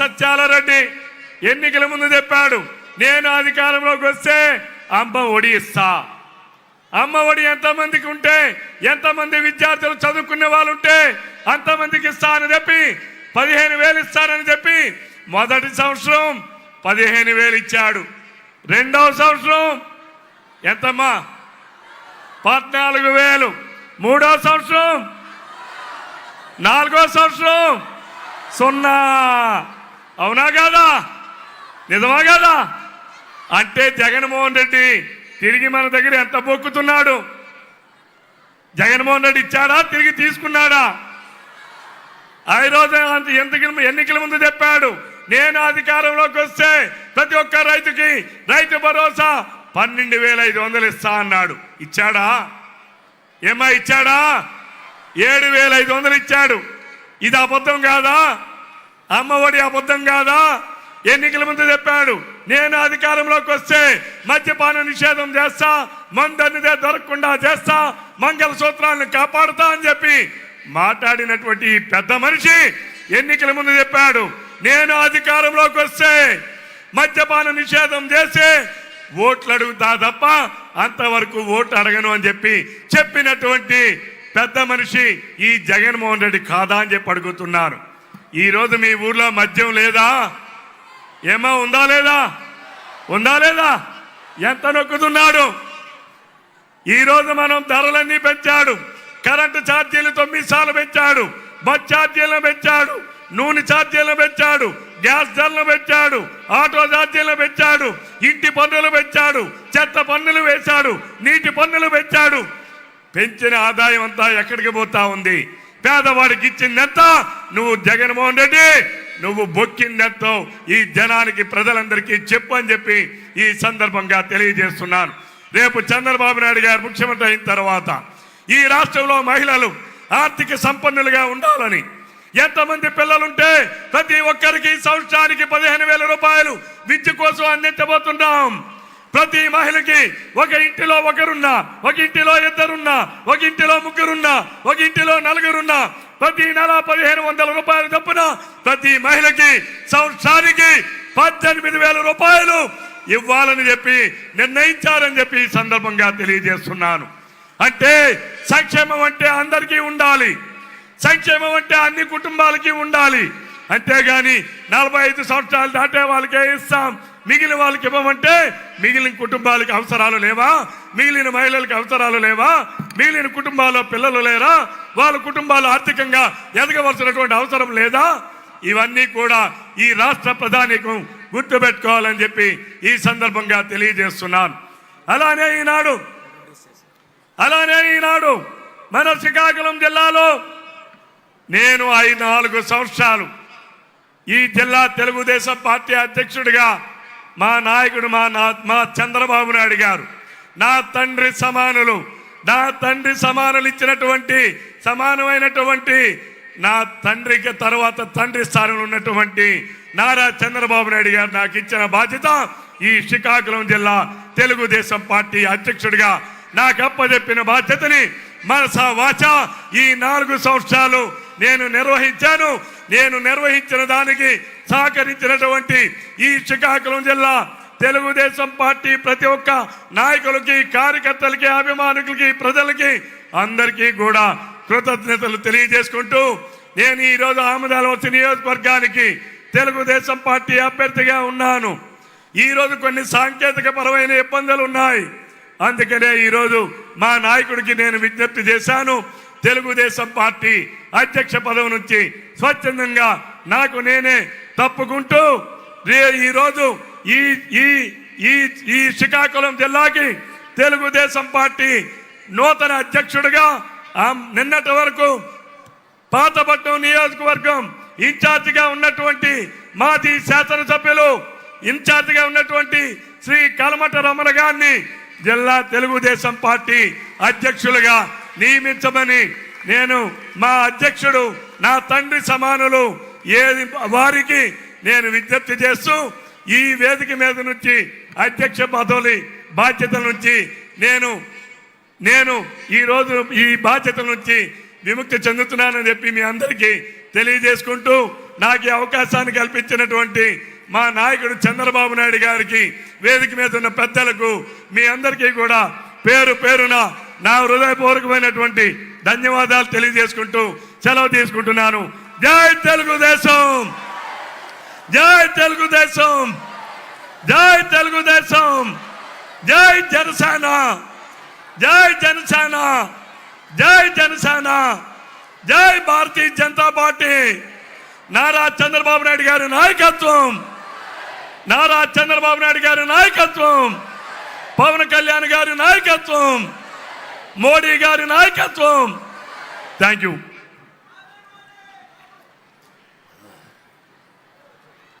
సత్యాలరెడ్డి ఎన్నికల ముందు చెప్పాడు నేను అధికారంలోకి వస్తే అమ్మ ఒడి ఇస్తా అమ్మ ఒడి ఎంతమందికి ఉంటే ఎంతమంది విద్యార్థులు చదువుకునే వాళ్ళు ఉంటే అంతమందికి ఇస్తా అని చెప్పి పదిహేను వేలు ఇస్తానని చెప్పి మొదటి సంవత్సరం పదిహేను వేలు ఇచ్చాడు. రెండవ సంవత్సరం ఎంతమ్మా? పద్నాలుగు వేలు. మూడో సంవత్సరం? నాలుగో సంవత్సరం? సున్నా. అవునా కాదా? నిజమా కాదా? అంటే జగన్మోహన్ రెడ్డి తిరిగి మన దగ్గర ఎంత బొక్కుతున్నాడు? జగన్మోహన్ రెడ్డి ఇచ్చాడా? తిరిగి తీసుకున్నాడా? ఆ రోజు అంత ఎన్నికల ఎన్నికల ముందు చెప్పాడు నేను అధికారంలోకి వస్తే ప్రతి ఒక్క రైతుకి రైతు భరోసా పన్నెండు వేల ఐదు వందలు ఇస్తా అన్నాడు. ఇచ్చాడా? ఏమా ఇచ్చాడా? ఏడు వేల ఐదు వందలు ఇచ్చాడు. ఇది అబద్ధం కాదా? అమ్మఒడి అబద్ధం కాదా? ఎన్నికల ముందు చెప్పాడు నేను అధికారంలోకి వస్తే మద్యపాన నిషేధం చేస్తా మందన్నిదే దొరకకుండా చేస్తా మంగళ సూత్రాలను కాపాడుతా అని చెప్పి మాట్లాడినటువంటి పెద్ద మనిషి ఎన్నికల ముందు చెప్పాడు నేను అధికారంలోకి వస్తే మద్యపాన నిషేధం చేసి ఓట్లు అడుగుతా తప్ప అంతవరకు ఓట్లు అడగను అని చెప్పి చెప్పినటువంటి పెద్ద మనిషి ఈ జగన్మోహన్ రెడ్డి కాదా అని చెప్పి అడుగుతున్నారు. ఈరోజు మీ ఊర్లో మద్యం లేదా? ఏమో ఉందా లేదా? ఉందా లేదా? ఎంత నొక్కుతున్నాడు? ఈరోజు మనం ధరలన్నీ పెంచాడు. కరెంటు ఛార్జీలు తొమ్మిది సార్లు పెంచాడు. బస్ ఛార్జీలను పెంచాడు. నూనె ఛార్జీలను పెంచాడు. గ్యాస్ ధరలు పెంచాడు. ఆటో ఛార్జీలు పెంచాడు. ఇంటి పన్నులు పెంచాడు. చెత్త పన్నులు వేశాడు. నీటి పన్నులు పెంచాడు. పెంచిన ఆదాయం అంతా ఎక్కడికి పోతా ఉంది? పేదవాడికి ఇచ్చిందెంత? నువ్వు జగన్మోహన్ రెడ్డి నువ్వు బొక్కిందెంతో ఈ జనానికి ప్రజలందరికీ చెప్పు అని చెప్పి ఈ సందర్భంగా తెలియజేస్తున్నాను. రేపు చంద్రబాబు నాయుడు గారు ముఖ్యమంత్రి అయిన తర్వాత ఈ రాష్ట్రంలో మహిళలు ఆర్థిక సంపన్నులుగా ఉండాలని ఎంతమంది పిల్లలుంటే ప్రతి ఒక్కరికి సంవత్సరానికి పదిహేను వేల రూపాయలు విద్య కోసం అందించబోతున్నాం. ప్రతి మహిళకి ఒక ఇంటిలో ఒకరున్నా ఒక ఇంటిలో ఇద్దరున్నా ఒక ఇంటిలో ముగ్గురున్నా ఒక ఇంటిలో నలుగురున్నా ప్రతి నెల పదిహేను వందల రూపాయలు చొప్పున ప్రతి మహిళకి సంవత్సరానికి పద్దెనిమిది వేల రూపాయలు ఇవ్వాలని చెప్పి నిర్ణయించారని చెప్పి ఈ సందర్భంగా తెలియజేస్తున్నాను. అంటే సంక్షేమం అంటే అందరికీ ఉండాలి. సంక్షేమం అంటే అన్ని కుటుంబాలకి ఉండాలి. అంతేగాని నలభై ఐదు సంవత్సరాలు దాటే వాళ్ళకే ఇస్తాం. మిగిలిన వాళ్ళకి ఇవ్వమంటే మిగిలిన కుటుంబాలకి అవసరాలు లేవా? మిగిలిన మహిళలకు అవసరాలు లేవా? మిగిలిన కుటుంబాల్లో పిల్లలు లేరా? వాళ్ళ కుటుంబాలు ఆర్థికంగా ఎదగవలసినటువంటి అవసరం లేదా? ఇవన్నీ కూడా ఈ రాష్ట్ర ప్రధానికం గుర్తుపెట్టుకోవాలని చెప్పి ఈ సందర్భంగా తెలియజేస్తున్నాను. అలానే ఈనాడు అలానే ఈనాడు మన శ్రీకాకుళం జిల్లాలో నేను ఐదు నాలుగు సంవత్సరాలు ఈ జిల్లా తెలుగుదేశం పార్టీ అధ్యక్షుడిగా మా నాయకుడు మా నా మా చంద్రబాబు నాయుడు గారు నా తండ్రి సమానులు నా తండ్రి సమానులు ఇచ్చినటువంటి సమానమైనటువంటి నా తండ్రికి తర్వాత తండ్రి స్థానంలో ఉన్నటువంటి నారా చంద్రబాబు నాయుడు గారు నాకు ఇచ్చిన బాధ్యత ఈ శ్రీకాకుళం జిల్లా తెలుగుదేశం పార్టీ అధ్యక్షుడిగా నాకు అప్పజెప్పిన బాధ్యతని మనస వాచ. ఈ నాలుగు సంవత్సరాలు నేను నిర్వహించాను. నేను నిర్వహించిన దానికి సహకరించినటువంటి ఈ శ్రీకాకుళం జిల్లా తెలుగుదేశం పార్టీ ప్రతి ఒక్క నాయకులకి కార్యకర్తలకి అభిమానులకి ప్రజలకి అందరికీ కూడా కృతజ్ఞతలు తెలియజేసుకుంటూ నేను ఈరోజు ఆమదాలవలసి నియోజకవర్గానికి తెలుగుదేశం పార్టీ అభ్యర్థిగా ఉన్నాను. ఈరోజు కొన్ని సాంకేతిక పరమైన ఇబ్బందులు ఉన్నాయి. అందుకనే ఈరోజు మా నాయకుడికి నేను విజ్ఞప్తి చేశాను. తెలుగుదేశం పార్టీ అధ్యక్ష పదవి నుంచి స్వచ్ఛందంగా నాకు నేనే తప్పుకుంటూ రే ఈరోజు ఈ ఈ ఈ ఈ శ్రీకాకుళం జిల్లాకి తెలుగుదేశం పార్టీ నూతన అధ్యక్షుడిగా నిన్నటి వరకు పాతపట్నం నియోజకవర్గం ఇన్ఛార్జిగా ఉన్నటువంటి మాజీ శాసనసభ్యులు ఇన్ఛార్జిగా ఉన్నటువంటి శ్రీ కలమట రమణ గారిని జిల్లా తెలుగుదేశం పార్టీ అధ్యక్షులుగా నియమించమని నేను మా అధ్యక్షుడు నా తండ్రి సమానులు ఏది వారికి నేను విజ్ఞప్తి చేస్తూ ఈ వేదిక మీద నుంచి అధ్యక్ష పదవులు బాధ్యతల నుంచి నేను నేను ఈ రోజు ఈ బాధ్యతల నుంచి విముక్తి చెందుతున్నానని చెప్పి మీ అందరికీ తెలియజేసుకుంటూ నాకు ఈ అవకాశాన్ని కల్పించినటువంటి మా నాయకుడు చంద్రబాబు నాయుడు గారికి వేదిక మీద ఉన్న పెద్దలకు మీ అందరికీ కూడా పేరు పేరున నా హృదయపూర్వకమైనటువంటి ధన్యవాదాలు తెలియజేసుకుంటూ సెలవు తీసుకుంటున్నాను. జై తెలుగుదేశం. జై తెలుగుదేశం. జై తెలుగుదేశం. జై జనసేన. జై జనసేన. జై జనసేన. జై భారతీయ జనతా పార్టీ. నారా చంద్రబాబు నాయుడు గారి నాయకత్వం. నారా చంద్రబాబు నాయుడు గారి నాయకత్వం. పవన్ కళ్యాణ్ గారి నాయకత్వం. మోడీ గారి నాయకత్వం. Thank you.